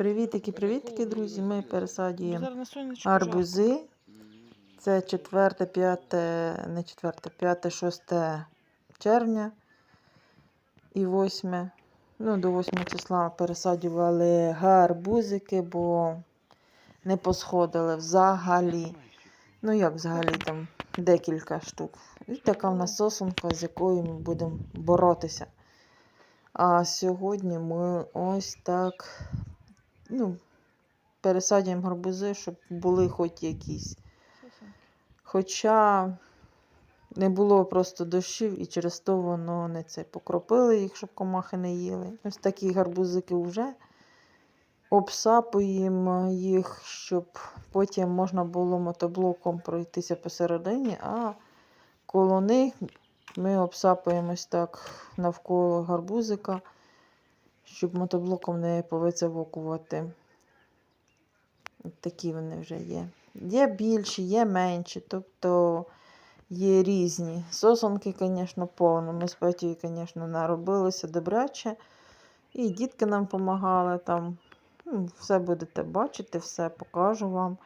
Привітики, привітики, друзі. Ми пересадюємо Зараз арбузи. Це 4, 5, не 4, 5, 6 червня і 8. Ну, до 8 числа пересаджували гарбузики, бо не посходили взагалі. Ну, як взагалі там декілька штук. І така в нас сосунка, з якою ми будемо боротися. А сьогодні ми ось так ну, пересадимо гарбузи, щоб були хоч якісь. Хоча не було просто дощів і через то воно не це покропили їх, щоб комахи не їли. Ось такі гарбузики вже обсапуємо їх, щоб потім можна було мотоблоком пройтися посередині, а коло них ми обсапуємось так навколо гарбузика, щоб мотоблоком не повицевокувати. Такі вони вже є. Є більші, є менші, тобто є різні. Сосонки, звісно, повно. Ми з Петєю, звісно, наробилися добряче. І дітки нам допомагали там. Ну, Все будете бачити, все покажу вам.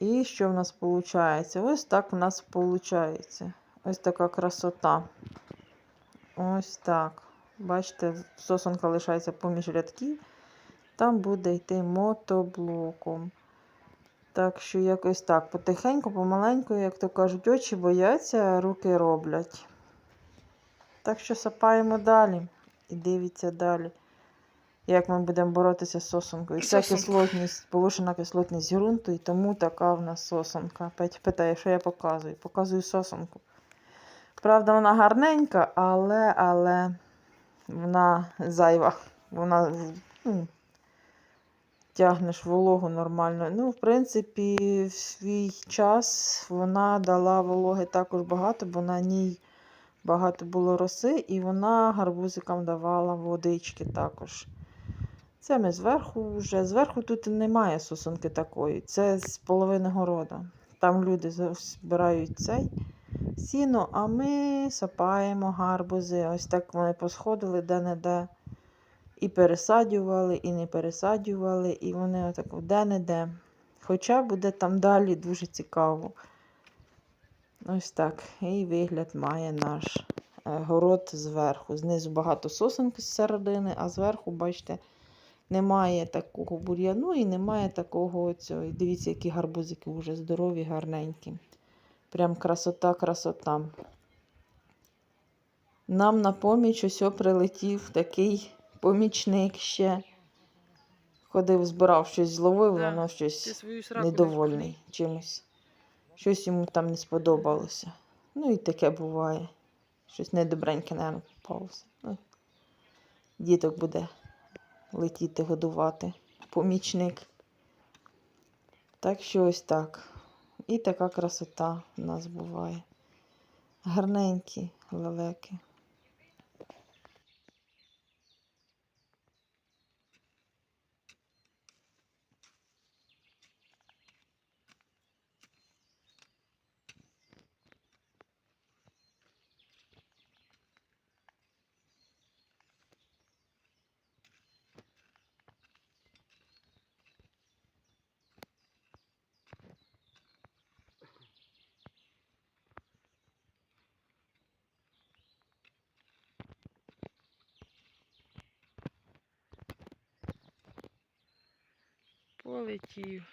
І що в нас виходить? Ось так в нас виходить. Ось така красота. Ось так. Бачите, сосонка лишається поміж рядків. Там буде йти мотоблоком. Так що якось так. Потихеньку, помаленьку, як то кажуть, очі бояться, а руки роблять. Так що сапаємо далі. І дивіться далі, як ми будемо боротися з сосонкою. Сосонка. кислотність, повишена кислотність ґрунту, і тому така в нас сосонка. Петя питає, що я показую. Показую сосонку. Правда, вона гарненька, але, але вона зайва. Вона ну, тягнеш вологу нормально. Ну, в принципі, в свій час вона дала вологи також багато, бо на ній багато було роси, і вона гарбузикам давала водички також. Це ми зверху вже. Зверху тут немає сосунки такої. Це з половини города. Там люди збирають цей сіно, а ми сапаємо гарбузи. Ось так вони посходили де-не-де. І пересаджували, і не пересаджували, і вони отак де-не-де. Хоча буде там далі дуже цікаво. Ось так. І вигляд має наш е, город зверху. Знизу багато сосенки з середини, а зверху, бачите, немає такого бур'яну і немає такого цього. І Дивіться, які гарбузики вже здорові, гарненькі. Прям красота, красота. Нам на поміч ось прилетів такий помічник ще. Ходив, збирав щось зловив, Да, воно щось недовольний чимось. Щось йому там не сподобалося. Ну і таке буває. Щось недобреньке, мабуть, попалося. Ну, діток буде летіти, годувати. Помічник. Так що ось так. І така красота в нас буває. Гарненькі лелеки. Полетів.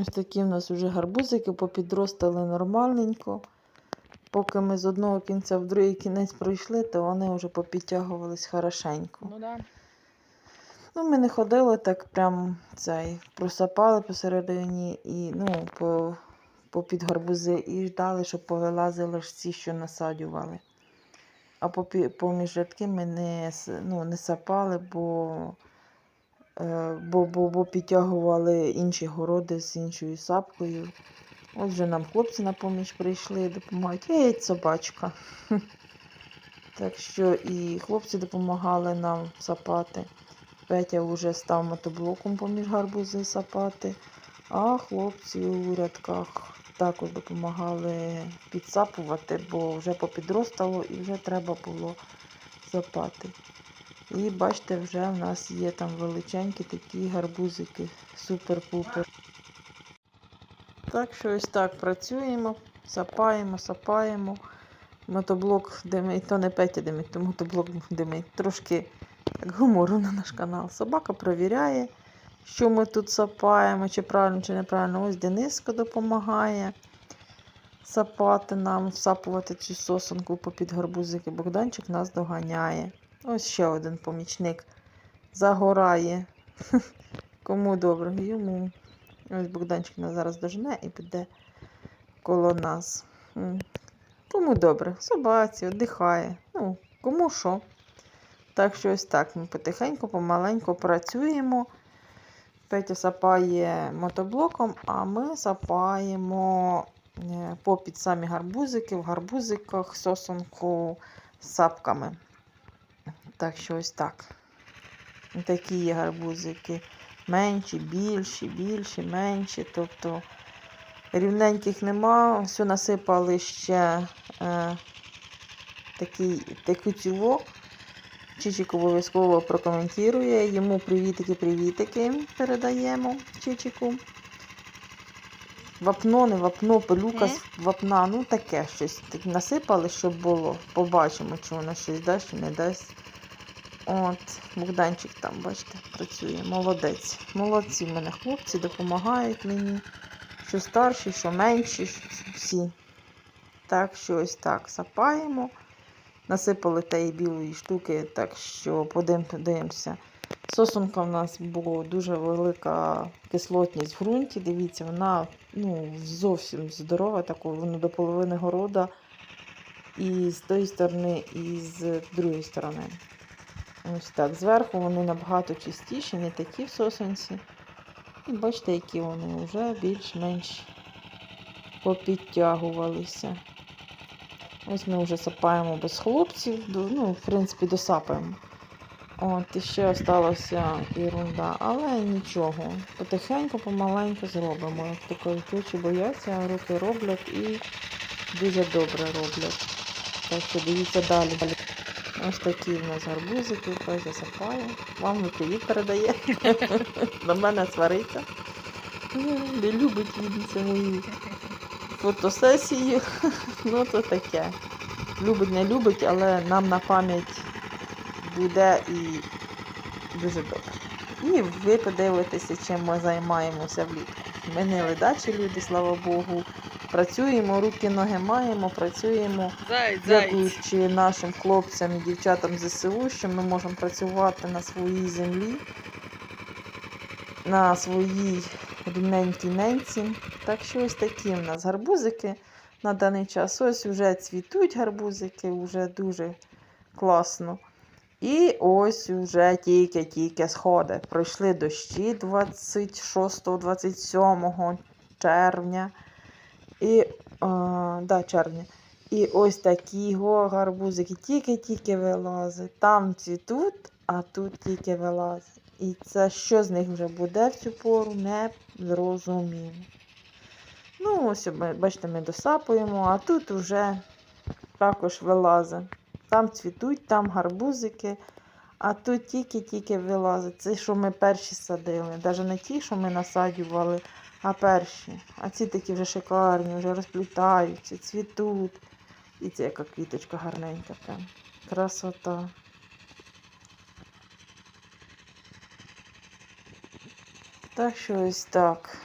Ось такі в нас вже гарбузики попідростали нормальненько. Поки ми з одного кінця в другий кінець пройшли, то вони вже попідтягувались хорошенько. Ну да. Ну, ми не ходили так прям цей, просапали посередині і ну, по, по під гарбузи і ждали, щоб повилазили ж ці, що насаджували. А поміж рядки ми не, ну, не сапали, бо, бо, бо, бо підтягували інші городи з іншою сапкою. Ось вже нам хлопці на поміч прийшли, допомагають. Ей, собачка. Так що і хлопці допомагали нам сапати. Петя вже став мотоблоком поміж гарбузи сапати, а хлопці у рядках також допомагали підсапувати, бо вже попідростало і вже треба було сапати. І бачите, вже в нас є там величенькі такі гарбузики, супер-пупер. Так що ось так працюємо, сапаємо, сапаємо. Мотоблок димить, то не Петя димить, то мотоблок димить. Трошки як гумору на наш канал. Собака провіряє, що ми тут сапаємо, чи правильно, чи неправильно. Ось Дениска допомагає сапати нам, всапувати цю сосенку попід гарбузики. Богданчик нас доганяє. Ось ще один помічник загорає. Кому добре? Йому. Ось Богданчик нас зараз дожене і піде коло нас. Кому добре, собаці, віддихає. Ну, кому що. Так що ось так ми потихеньку, помаленьку працюємо. Петя сапає мотоблоком, а ми сапаємо е, попід самі гарбузики, в гарбузиках сосонку з сапками. Так що ось так. Такі є гарбузики. Менші, більші, більші, менші. Тобто рівненьких нема. Все насипали ще е, такий, такий. Чичик обов'язково прокоментує. Йому привітики-привітики передаємо Чичику. Вапно, не вапно, пилюка з вапна, ну таке щось так насипали, щоб було. Побачимо, чи воно щось дасть, чи не дасть. От, Богданчик там, бачите, працює. Молодець. Молодці в мене хлопці, допомагають мені. Що старші, що менші, всі. Так що ось так сапаємо. Насипали тієї білої штуки, так що подивимося. Сосунка в нас була дуже велика кислотність в ґрунті. Дивіться, вона ну, зовсім здорова, такою, воно до половини города. І з тої сторони, і з другої сторони. Ось так. Зверху вони набагато чистіші, не такі в сосенці. І бачите, які вони вже більш-менш попідтягувалися. Ось ми вже сапаємо без хлопців, ну, в принципі, досапаємо. От, і ще осталася ерунда, але нічого. Потихеньку, помаленьку зробимо. Як то кажуть, бояться, руки роблять і дуже добре роблять. Так що дивіться далі. Ось такі в нас гарбузики, хай засипає. Вам ви привіт передає. До мене свариться. Не любить він це мої фотосесії. Ну, то таке. Любить, не любить, але нам на пам'ять буде і дуже добре. І ви подивитеся, чим ми займаємося влітку. Ми не ледачі люди, слава Богу. Працюємо, руки, ноги маємо, працюємо. Зайць. Дякуючи нашим хлопцям і дівчатам ЗСУ, що ми можемо працювати на своїй землі, на своїй рівненькій ненці. Так що ось такі в нас гарбузики на даний час. Ось вже цвітуть гарбузики, вже дуже класно. І ось уже тільки-тільки сходи. Пройшли дощі 26-27 червня. І, а, да, червня. І ось такі го гарбузики тільки-тільки вилазять. Там цвітуть, а тут тільки вилазять. І це що з них вже буде в цю пору, не зрозуміло. Ну, ось, бачите, ми досапуємо, а тут вже також вилазить. Там цвітуть, там гарбузики, а тут тільки-тільки вилазить. Це що ми перші садили. Навіть не ті, що ми насаджували, а перші. А ці такі вже шикарні, вже розплітаються, цвітуть. І це яка квіточка гарненька прям. Красота. Так що ось так.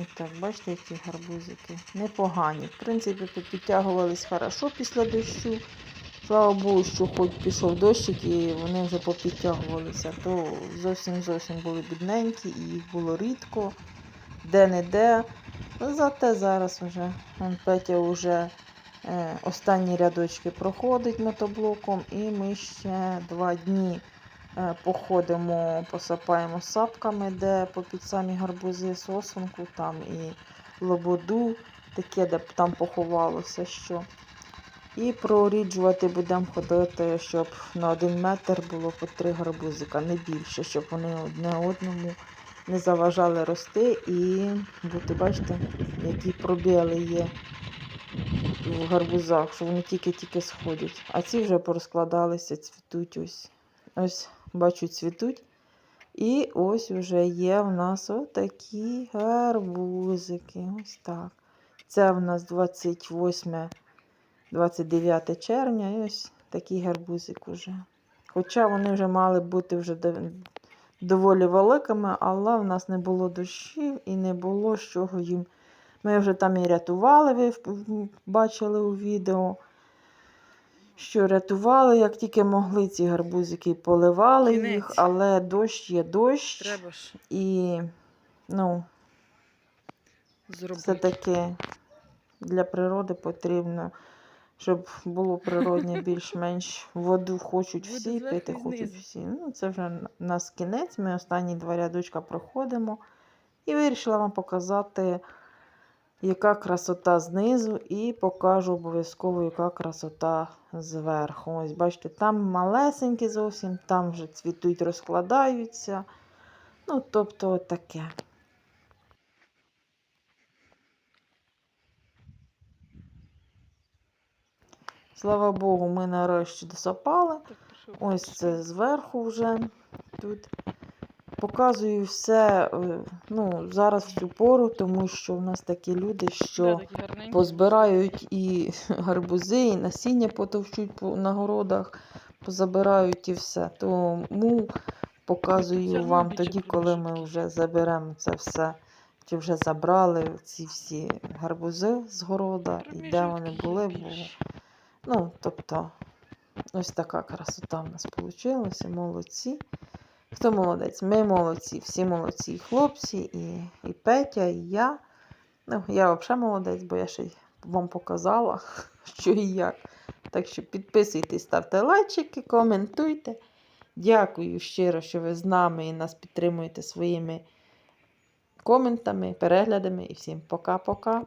Ось так, бачите, які гарбузики. Непогані. В принципі, підтягувались хорошо після дощу. Слава Богу, що хоч пішов дощик і вони вже попідтягувалися, то зовсім зовсім були бідненькі і їх було рідко, де-не-де. Зате зараз вже Петя вже е, останні рядочки проходить мотоблоком, і ми ще два дні Е, Походимо, посапаємо сапками, де попід самі гарбузи сосонку, там і лободу, таке, де там поховалося що. І проріджувати будемо ходити, щоб на один метр було по три гарбузика, не більше, щоб вони одне одному не заважали рости і бути, бачите, які пробіли є в гарбузах, що вони тільки-тільки сходять. А ці вже порозкладалися, цвітуть ось. Ось, бачу, цвітуть. І ось вже є в нас отакі гарбузики. Ось так. Це в нас 28, 29 червня. І ось такий гарбузик уже. Хоча вони вже мали бути вже доволі великими, але в нас не було дощів і не було з чого їм. Ми вже там і рятували, ви бачили у відео, що рятували, як тільки могли ці гарбузики, поливали їх, але дощ є дощ. Треба ж І ну, зробити. все-таки для природи потрібно, щоб було природне більш-менш воду хочуть всі, пити хочуть всі. Ну, це вже н- нас кінець. Ми останні два рядочка проходимо. І вирішила вам показати, яка красота знизу, і покажу обов'язково, яка красота зверху. Ось бачите, там малесенькі зовсім, там вже цвітуть, розкладаються. Ну, тобто, таке. Слава Богу, ми нарешті досапали. Ось це зверху вже тут. Показую все е, ну, зараз в цю пору, тому що в нас такі люди, що позбирають і гарбузи, і насіння потовчуть по на городах, позабирають і все. Тому показую вам тоді, коли ми вже заберемо це все. Чи вже забрали ці всі гарбузи з города, і де вони були, бо. Ну, тобто, ось така красота в нас вийшла. Молодці. Хто молодець? Ми молодці, всі молодці. І хлопці, і, і Петя, і я. Ну, я взагалі молодець, бо я ще вам показала, що і як. Так що підписуйтесь, ставте лайчики, коментуйте. Дякую щиро, що ви з нами і нас підтримуєте своїми коментами, переглядами. І всім пока-пока.